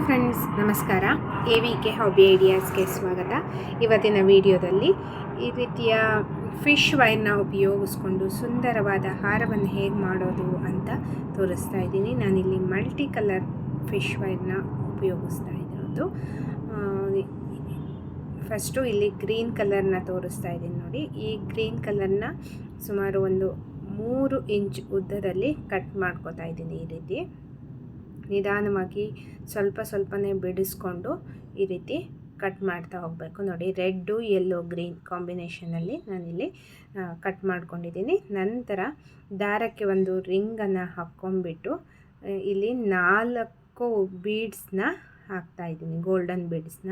Hello friends ನಮಸ್ಕಾರ. A V K hobby ಐಡಿಯಾಸ್ಗೆ ಸ್ವಾಗತ. ಇವತ್ತಿನ ವಿಡಿಯೋದಲ್ಲಿ ಈ ರೀತಿಯ ಫಿಶ್ ವೈರ್ನ ಉಪಯೋಗಿಸ್ಕೊಂಡು ಸುಂದರವಾದ ಹಾರವನ್ನು ಹೇಗೆ ಮಾಡೋದು ಅಂತ ತೋರಿಸ್ತಾ ಇದ್ದೀನಿ. ನಾನಿಲ್ಲಿ ಮಲ್ಟಿ ಕಲರ್ ಫಿಶ್ ವೈರ್ನ ಉಪಯೋಗಿಸ್ತಾ ಇರೋದು. ಫಸ್ಟು ಇಲ್ಲಿ ಗ್ರೀನ್ ಕಲರ್ನ ತೋರಿಸ್ತಾ ಇದ್ದೀನಿ ನೋಡಿ. ಈ ಗ್ರೀನ್ ಕಲರ್ನ ಸುಮಾರು ಒಂದು ಮೂರು ಇಂಚ್ ಉದ್ದದಲ್ಲಿ ಕಟ್ ಮಾಡ್ಕೋತಾ ಇದ್ದೀನಿ ಈ ರೀತಿ. ನಿಧಾನವಾಗಿ ಸ್ವಲ್ಪ ಸ್ವಲ್ಪನೇ ಬಿಡಿಸ್ಕೊಂಡು ಈ ರೀತಿ ಕಟ್ ಮಾಡ್ತಾ ಹೋಗಬೇಕು. ನೋಡಿ, ರೆಡ್ಡು ಯೆಲ್ಲೋ ಗ್ರೀನ್ ಕಾಂಬಿನೇಷನಲ್ಲಿ ನಾನಿಲ್ಲಿ ಕಟ್ ಮಾಡ್ಕೊಂಡಿದ್ದೀನಿ. ನಂತರ ದಾರಕ್ಕೆ ಒಂದು ರಿಂಗನ್ನು ಹಾಕ್ಕೊಂಬಿಟ್ಟು ಇಲ್ಲಿ ನಾಲ್ಕು ಬೀಡ್ಸ್ನ ಹಾಕ್ತಾಯಿದ್ದೀನಿ ಗೋಲ್ಡನ್ ಬೀಡ್ಸ್ನ.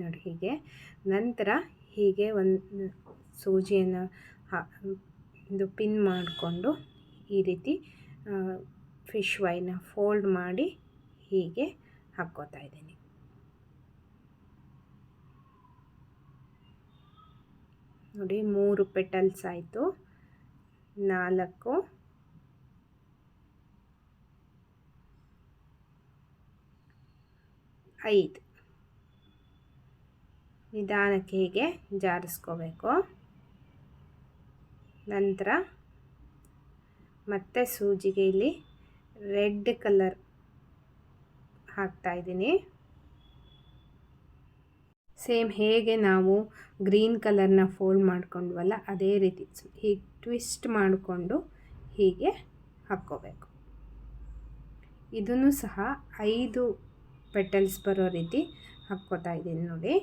ನೋಡಿ, ಹೀಗೆ. ನಂತರ ಹೀಗೆ ಒಂದು ಸೂಜಿಯನ್ನು ಹಾ, ಒಂದು ಪಿನ್ ಮಾಡಿಕೊಂಡು ಈ ರೀತಿ ಫಿಶ್ ವೈನ ಫೋಲ್ಡ್ ಮಾಡಿ ಹೀಗೆ ಹಾಕ್ಕೋತಾ ಇದ್ದೀನಿ. ನೋಡಿ, ಮೂರು ಪೆಟಲ್ಸ್ ಆಯಿತು. ನಾಲ್ಕು. ಐದು. ನಿಧಾನಕ್ಕೆ ಹೀಗೆ ಜಾರಿಸ್ಕೋಬೇಕು. ನಂತರ ಮತ್ತೆ ಸೂಜಿಗೆ ಇಲ್ಲಿ ರೆಡ್ ಕಲರ್ ಹಾಕ್ತಾ ಇದ್ದೀನಿ. ಸೇಮ್ ಹೇಗೆ ನಾವು ಗ್ರೀನ್ ಕಲರ್ನ ಫೋಲ್ಡ್ ಮಾಡ್ಕೊಂಡ್ವಲ್ಲ, ಅದೇ ರೀತಿ ಹೀಗೆ ಟ್ವಿಸ್ಟ್ ಮಾಡಿಕೊಂಡು ಹೀಗೆ ಹಾಕ್ಕೋಬೇಕು. ಇದನ್ನು ಸಹ ಐದು ಪೆಟಲ್ಸ್ ಬರೋ ರೀತಿ ಹಾಕ್ಕೋತಾ ಇದ್ದೀನಿ ನೋಡಿ.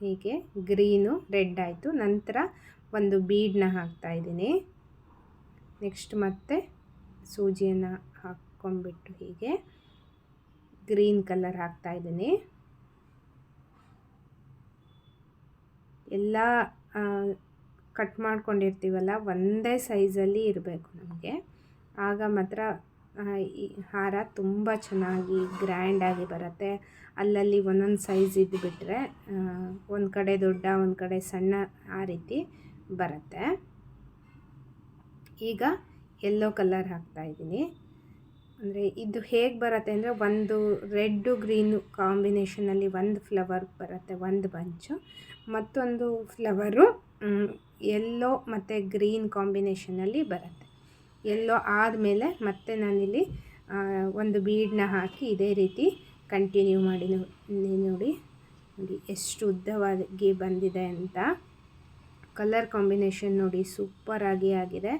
ಹೀಗೆ ಗ್ರೀನು ರೆಡ್ ಆಯಿತು. ನಂತರ ಒಂದು ಬೀಡನ್ನ ಹಾಕ್ತಾಯಿದ್ದೀನಿ ನೆಕ್ಸ್ಟ್ ಮತ್ತೆ ಸೂಜಿಯನ್ನು ಹಾಕ್ಕೊಂಬಿಟ್ಟು ಹೀಗೆ ಗ್ರೀನ್ ಕಲರ್ ಹಾಕ್ತಾಯಿದ್ದೀನಿ ಎಲ್ಲ ಕಟ್ ಮಾಡ್ಕೊಂಡಿರ್ತೀವಲ್ಲ, ಒಂದೇ ಸೈಜಲ್ಲಿ ಇರಬೇಕು ನಮಗೆ. ಆಗ ಮಾತ್ರ ಹಾರ ತುಂಬ ಚೆನ್ನಾಗಿ ಗ್ರ್ಯಾಂಡಾಗಿ ಬರುತ್ತೆ. ಅಲ್ಲಲ್ಲಿ ಒಂದೊಂದು ಸೈಜ್ ಇದ್ದುಬಿಟ್ರೆ ಒಂದು ಕಡೆ ದೊಡ್ಡ, ಒಂದು ಕಡೆ ಸಣ್ಣ ಆ ರೀತಿ ಬರುತ್ತೆ. ಈಗ ಯೆಲ್ಲೋ ಕಲರ್ ಹಾಕ್ತಾಯಿದ್ದೀನಿ ಅಂದರೆ ಇದು ಹೇಗೆ ಬರುತ್ತೆ ಅಂದರೆ ಒಂದು ರೆಡ್ಡು ಗ್ರೀನು ಕಾಂಬಿನೇಷನಲ್ಲಿ ಒಂದು ಫ್ಲವರ್ ಬರುತ್ತೆ, ಒಂದು ಬಂಚು ಮತ್ತೊಂದು ಫ್ಲವರು ಎಲ್ಲೋ ಮತ್ತು ಗ್ರೀನ್ ಕಾಂಬಿನೇಷನಲ್ಲಿ ಬರುತ್ತೆ. ಎಲ್ಲೋ ಆದಮೇಲೆ ಮತ್ತೆ ನಾನಿಲ್ಲಿ ಒಂದು ಬೀಡನ್ನ ಹಾಕಿ ಇದೇ ರೀತಿ ಕಂಟಿನ್ಯೂ ಮಾಡಿ ನೋಡಿ ನೋಡಿ ಎಷ್ಟು ಉದ್ದವಾಗಿ ಬಂದಿದೆ ಅಂತ. ಕಲರ್ ಕಾಂಬಿನೇಷನ್ ನೋಡಿ ಸೂಪರಾಗಿ ಆಗಿದೆ.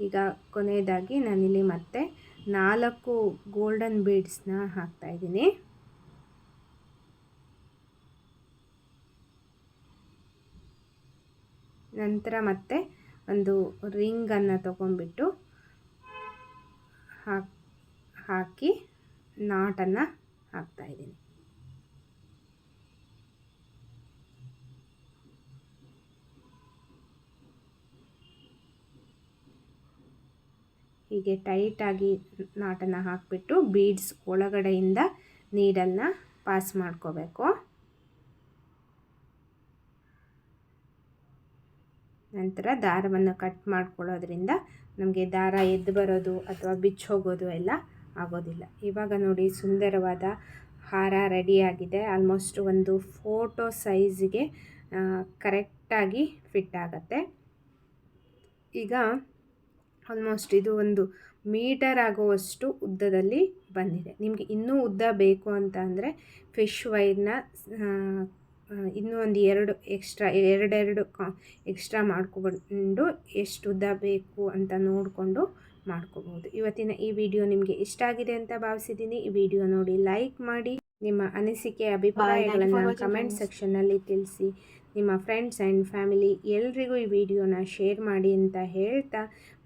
ಈಗ ಕೊನೆಯದಾಗಿ ನಾನಿಲ್ಲಿ ಮತ್ತೆ ನಾಲ್ಕು ಗೋಲ್ಡನ್ ಬೀಡ್ಸ್ನ ಹಾಕ್ತಾಯಿದ್ದೀನಿ ನಂತರ ಮತ್ತೆ ಒಂದು ರಿಂಗನ್ನು ತೊಗೊಂಡ್ಬಿಟ್ಟು ಹಾಕಿ ಹಾಕಿ ನಾಟನ್ನು ಹಾಕ್ತಾಯಿದ್ದೀನಿ ಹೀಗೆ ಟೈಟಾಗಿ ನಾಟನ್ನು ಹಾಕಿಬಿಟ್ಟು ಬೀಡ್ಸ್ ಒಳಗಡೆಯಿಂದ ನೀಡನ್ನು ಪಾಸ್ ಮಾಡ್ಕೋಬೇಕು. ನಂತರ ದಾರವನ್ನು ಕಟ್ ಮಾಡ್ಕೊಳ್ಳೋದ್ರಿಂದ ನಮಗೆ ದಾರ ಎದ್ದು ಬರೋದು ಅಥವಾ ಬಿಚ್ಚೋಗೋದು ಎಲ್ಲ ಆಗೋದಿಲ್ಲ. ಇವಾಗ ನೋಡಿ ಸುಂದರವಾದ ಹಾರ ರೆಡಿಯಾಗಿದೆ. ಆಲ್ಮೋಸ್ಟ್ ಒಂದು ಫೋಟೋ ಸೈಜಿಗೆ ಕರೆಕ್ಟಾಗಿ ಫಿಟ್ ಆಗುತ್ತೆ. ಈಗ ಆಲ್ಮೋಸ್ಟ್ ಇದು ಒಂದು ಮೀಟರ್ ಆಗುವಷ್ಟು ಉದ್ದದಲ್ಲಿ ಬಂದಿದೆ. ನಿಮಗೆ ಇನ್ನೂ ಉದ್ದ ಬೇಕು ಅಂತ ಅಂದರೆ ಫಿಶ್ ವೈರ್ನ ಇನ್ನೂ ಒಂದು ಎರಡು ಎಕ್ಸ್ಟ್ರಾ ಎರಡೆರಡು ಕಾ ಎಕ್ಸ್ಟ್ರಾ ಮಾಡ್ಕೊಂಡು ಎಷ್ಟು ಉದ್ದ ಬೇಕು ಅಂತ ನೋಡಿಕೊಂಡು ಮಾಡ್ಕೋಬೋದು. ಇವತ್ತಿನ ಈ ವಿಡಿಯೋ ನಿಮಗೆ ಇಷ್ಟ ಆಗಿದೆ ಅಂತ ಭಾವಿಸಿದ್ದೀನಿ. ಈ ವಿಡಿಯೋ ನೋಡಿ ಲೈಕ್ ಮಾಡಿ. ನಿಮ್ಮ ಅನಿಸಿಕೆ ಅಭಿಪ್ರಾಯಗಳನ್ನು ಕಮೆಂಟ್ ಸೆಕ್ಷನ್ನಲ್ಲಿ ತಿಳಿಸಿ. ನಿಮ್ಮ ಫ್ರೆಂಡ್ಸ್ ಆ್ಯಂಡ್ ಫ್ಯಾಮಿಲಿ ಎಲ್ರಿಗೂ ಈ ವಿಡಿಯೋನ ಶೇರ್ ಮಾಡಿ ಅಂತ ಹೇಳ್ತಾ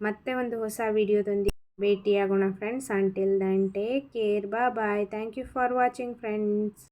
ಮತ್ತೆ ಒಂದು ಹೊಸ ವಿಡಿಯೋದೊಂದಿಗೆ ಭೇಟಿಯಾಗೋಣ friends until then take care ಬಾ bye thank you for watching friends